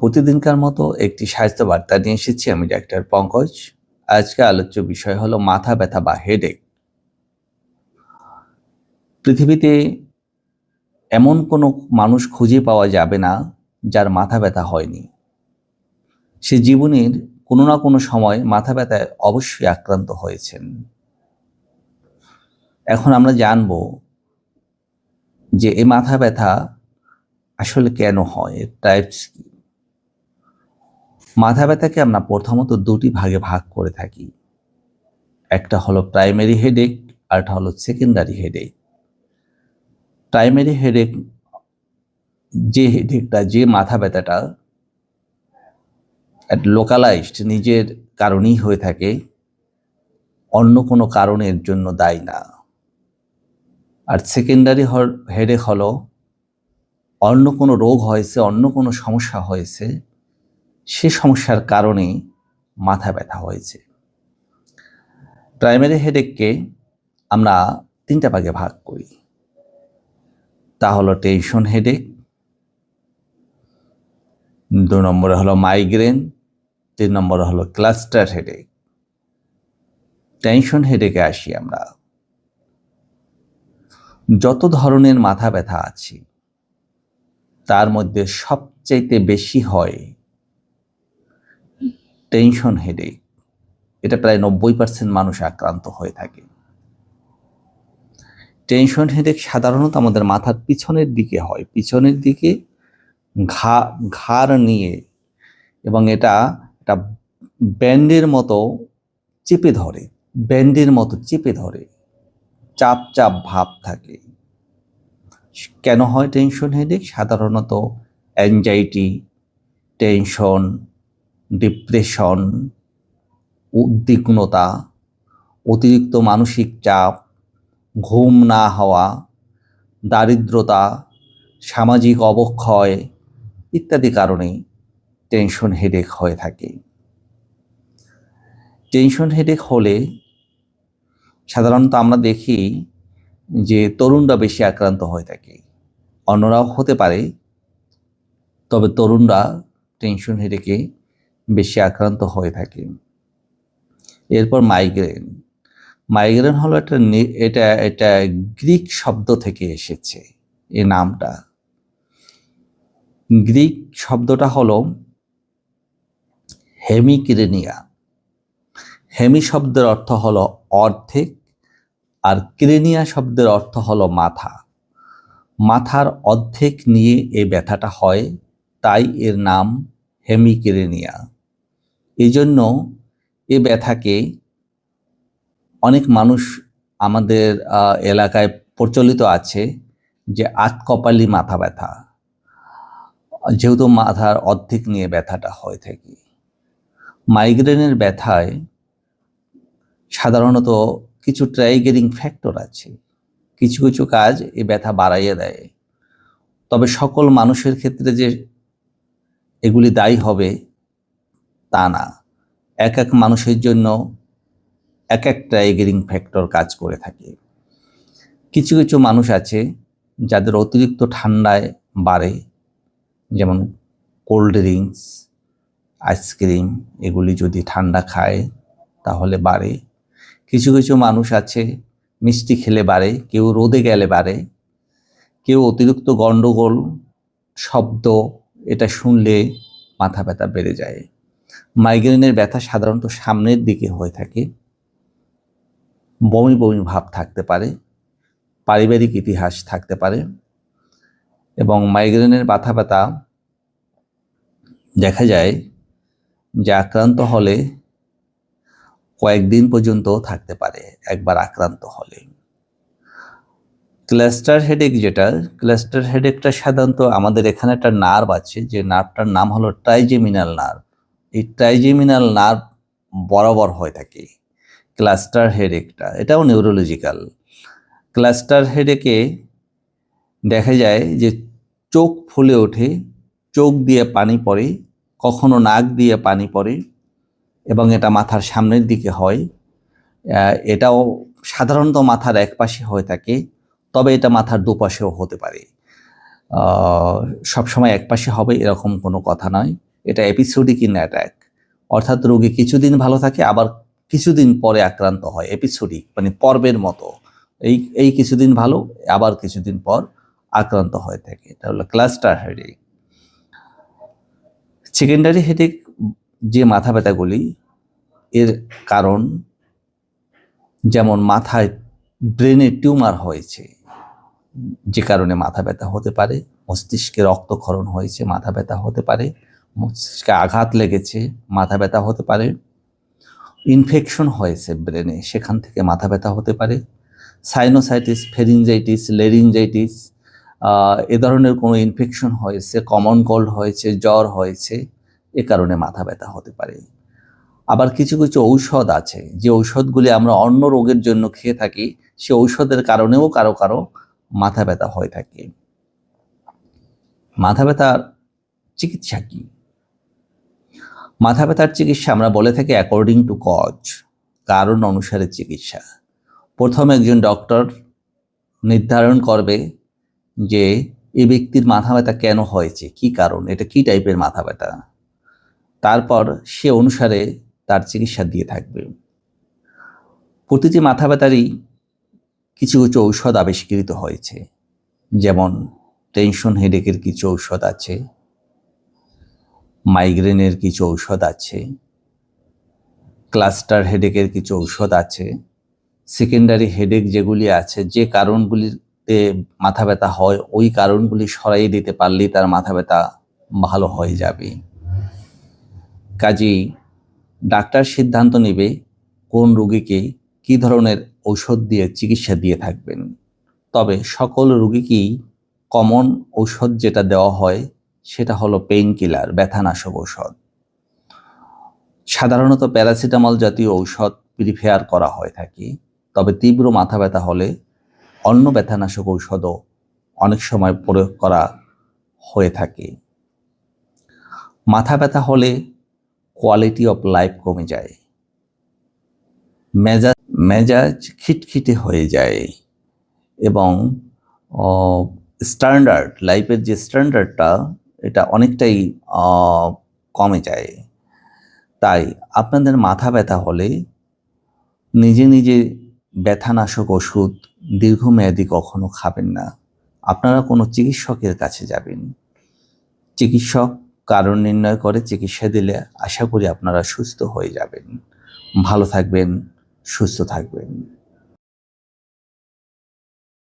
প্রতিদিনকার মতো একটি স্বাস্থ্য বার্তা নিয়ে এসেছি আমি ডাক্তার পঙ্কজ। আজকে আলোচ্য বিষয় হলো মাথা ব্যথা বা হেডেক পৃথিবীতে এমন কোনো মানুষ খুঁজে পাওয়া যাবে না যার মাথা ব্যথা হয়নি। সে জীবনের কোনো না কোনো সময় মাথা ব্যথায় অবশ্যই আক্রান্ত হয়েছেন। এখন আমরা জানব যে এই মাথা ব্যথা আসলে কেন হয়? টাইপস কি? মাথা ব্যথাকে আমরা প্রথমত দুটি ভাগে ভাগ করে থাকি। একটা হলো প্রাইমারি হেডেক আর একটা হলো সেকেন্ডারি হেডেক প্রাইমারি হেডেক যে হেডেকটা যে মাথা ব্যথাটা লোকালাইজড নিজের কারণেই হয়ে থাকে, অন্য কোনো কারণের জন্য দায়ী না। আর সেকেন্ডারি হেডেক হলো অন্য কোনো রোগ হয়েছে, অন্য কোনো সমস্যা হয়েছে সে সমস্যার কারণে মাথা ব্যথা হয়েছে। প্রাইমারি হেডেককে আমরা তিনটা ভাগে ভাগ করি। তা হলো টেনশন হেডেক দু নম্বরে হলো মাইগ্রেন তিন নম্বরে হলো ক্লাস্টার হেডেক টেনশন হেডেকে আসি আমরা। যত ধরনের মাথা ব্যথা আছে, তার মধ্যে সবচাইতে বেশি হয় টেনশন হেডেক এটা প্রায় নব্বই পার্সেন্ট মানুষ আক্রান্ত হয়ে থাকে। টেনশন হেডেক সাধারণত আমাদের মাথার পিছনের দিকে হয়। পিছনের দিকে ঘা, ঘাড় নিয়ে এবং এটা এটা ব্যান্ডের মতো চেপে ধরে। ব্যান্ডের মতো চেপে ধরে। চাপ চাপ ভাব থাকে। কেন হয় টেনশন হেডেক সাধারণত অ্যাংজাইটি টেনশন ডিপ্রেশন উদ্বিগ্নতা, অতিরিক্ত মানসিক চাপ, ঘুম না হওয়া, দারিদ্রতা, সামাজিক অবক্ষয় ইত্যাদি কারণে টেনশন হেডেক হয়ে থাকে। টেনশন হেডেক হলে সাধারণত আমরা দেখি যে তরুণরা বেশি আক্রান্ত হয়ে থাকে। অন্যরাও হতে পারে, তবে তরুণরা টেনশন হেডেকে বেশি আক্রান্ত হয়ে থাকে। এরপর মাইগ্রেন মাইগ্রেন হলো একটা এটা এটা গ্রিক শব্দ থেকে এসেছে এ নামটা। গ্রিক শব্দটা হলো হেমিক্রেনিয়া হেমি শব্দের অর্থ হলো অর্ধেক আর ক্রেনিয়া শব্দের অর্থ হলো মাথা। মাথার অর্ধেক নিয়ে এই ব্যথাটা হয়, তাই এর নাম হেমিক্রেনিয়া এই জন্য এ ব্যথাকে অনেক মানুষ আমাদের এলাকায় প্রচলিত আছে যে আটকপালি মাথা ব্যথা। যেহেতু মাথার অর্ধেক নিয়ে ব্যথাটা হয়ে থাকে। মাইগ্রেনের ব্যথায় সাধারণত কিছু ট্রাইগেরিং ফ্যাক্টর আছে। কিছু কিছু কাজ এ ব্যথা বাড়াইয়ে দেয়। তবে সকল মানুষের ক্ষেত্রে যে এগুলি দায়ী হবে তা না। এক এক মানুষের জন্য এক এক ট্রাইগেরিং ফ্যাক্টর কাজ করে থাকে। কিছু কিছু মানুষ আছে যাদের অতিরিক্ত ঠান্ডায় বাড়ে, যেমন কোল্ড ড্রিঙ্কস, আইসক্রিম, এগুলি যদি ঠান্ডা খায় তাহলে বাড়ে। কিছু কিছু মানুষ আছে মিষ্টি খেলে বাড়ে, কেউ রোদে গেলে বাড়ে, কেউ অতিরিক্ত গণ্ডগোল শব্দ, এটা শুনলে মাথা ব্যথা বেড়ে যায়। মাইগ্রেনের ব্যথা সাধারণত সামনের দিকে হয়ে থাকে। বমি বমি ভাব থাকতে পারে, পারিবারিক ইতিহাস থাকতে পারে এবং মাইগ্রেনের ব্যথা ব্যথা দেখা যায় যে আক্রান্ত হলে কয়েকদিন পর্যন্ত থাকতে পারে, একবার আক্রান্ত হলে। ক্লাস্টার হেডেক যেটা, ক্লাস্টার হেডেকটা সাধারণত আমাদের এখানে একটা নার্ভ আছে, যে নার্ভটার নাম হলো ট্রাইজেমিনাল নার্ভ। এই ট্রাইজেমিনাল নার্ভ বরাবর হয়ে থাকে। ক্লাস্টার হেডেকটা এটাও নিউরোলজিক্যাল ক্লাস্টার হেডেকে দেখা যায় যে চোখ ফুলে ওঠে, চোখ দিয়ে পানি পড়ে, কখনো নাক দিয়ে পানি পড়ে এবং এটা মাথার সামনের দিকে হয়। এটাও সাধারণত মাথার এক পাশে হয়ে থাকে, তবে এটা মাথার দুপাশেও হতে পারে। সবসময় একপাশে হবে এরকম কোনো কথা নয়। এটা এপিসোডিক ইন অ্যাট্যাক অর্থাৎ রোগী কিছুদিন ভালো থাকে, আবার কিছুদিন পরে আক্রান্ত হয় এপিসোডিক মানে পর্বের মতো। এই এই কিছুদিন ভালো, আবার কিছুদিন পর আক্রান্ত হয়ে থাকে। এটা হলো ক্লাস্টার হেডেক সেকেন্ডারি হেডেক যে মাথা ব্যথাগুলি, এর কারণ যেমন মাথায় ব্রেনে টিউমার হয়েছে, যে কারণে মাথা ব্যথা হতে পারে, মস্তিষ্কে রক্তক্ষরণ হয়েছে, মাথা ব্যথা হতে পারে মস্তিষ্কে আঘাত লেগেছে, মাথা ব্যথা হতে পারে ইনফেকশন হয়েছে ব্রেনে সেখান থেকে মাথা ব্যথা হতে পারে সাইনোসাইটিস ফেরিনজাইটিস লেরিনজাইটিস এ ধরনের কোনো ইনফেকশন হয়েছে কমন কোল্ড হয়েছে, জ্বর হয়েছে, এ কারণে মাথা ব্যথা হতে পারে। আবার কিছু কিছু ঔষধ আছে, যে ঔষধগুলি আমরা অন্য রোগের জন্য খেয়ে থাকি, সে ঔষধের কারণেও কারও কারও মাথা ব্যথা হয়ে থাকে। মাথা ব্যথার চিকিৎসা কি? মাথা ব্যথার চিকিৎসা আমরা বলে থাকি অ্যাকর্ডিং টু কজ কারণ অনুসারে চিকিৎসা। প্রথম একজন ডক্টর নির্ধারণ করবে যে এই ব্যক্তির মাথা ব্যথা কেন হয়েছে, কি কারণ, এটা কি টাইপের মাথা ব্যথা তারপর সে অনুসারে তার চিকিৎসা দিয়ে থাকবে। প্রতিটি মাথা ব্যথারই কিছু কিছু ঔষধ আবিষ্কৃত হয়েছে, যেমন টেনশন হেডেকের কিছু ঔষধ আছে মাইগ্রেনের কিছু ঔষধ আছে, ক্লাস্টার হেডেকের কিছু ঔষধ আছে, সেকেন্ডারি হেডেক যেগুলি আছে, যে কারণগুলিতে মাথা ব্যথা হয়, ওই কারণগুলি সরাই দিতে পারলেই তার মাথা ব্যথা ভালো হয়ে যাবে। কাজেই ডাক্তার সিদ্ধান্ত নেবে কোন রোগীকে কী ধরনের ঔষধ দিয়ে চিকিৎসা দিয়ে থাকবেন। তবে সকল রোগীকেই কমন ঔষধ যেটা দেওয়া হয় সেটা হলো পেইন কিলার ব্যথানাশক ঔষধ। সাধারণত প্যারাসিটামল জাতীয় ঔষধ প্রিফেয়ার করা হয়ে থাকে, তবে তীব্র মাথা ব্যথা হলে অন্য ব্যথানাশক ঔষধও অনেক সময় প্রয়োগ করা হয়ে থাকে। মাথা ব্যথা হলে কোয়ালিটি অফ লাইফ কমে যায়। মেজাজ মেজাজ খিটখিটে হয়ে যায় এবং স্ট্যান্ডার্ড লাইফের যে স্ট্যান্ডার্ডটা এটা অনেকটাই কমে যায়। তাই আপনাদের মাথা ব্যথা হলে নিজে নিজে ব্যথানাশক ওষুধ দীর্ঘমেয়াদী কখনো খাবেন না। আপনারা কোনো চিকিৎসকের কাছে যাবেন। চিকিৎসক কারণ নির্ণয় করে চিকিৎসা দিলে আশা করি আপনারা সুস্থ হয়ে যাবেন। ভালো থাকবেন, সুস্থ থাকবেন।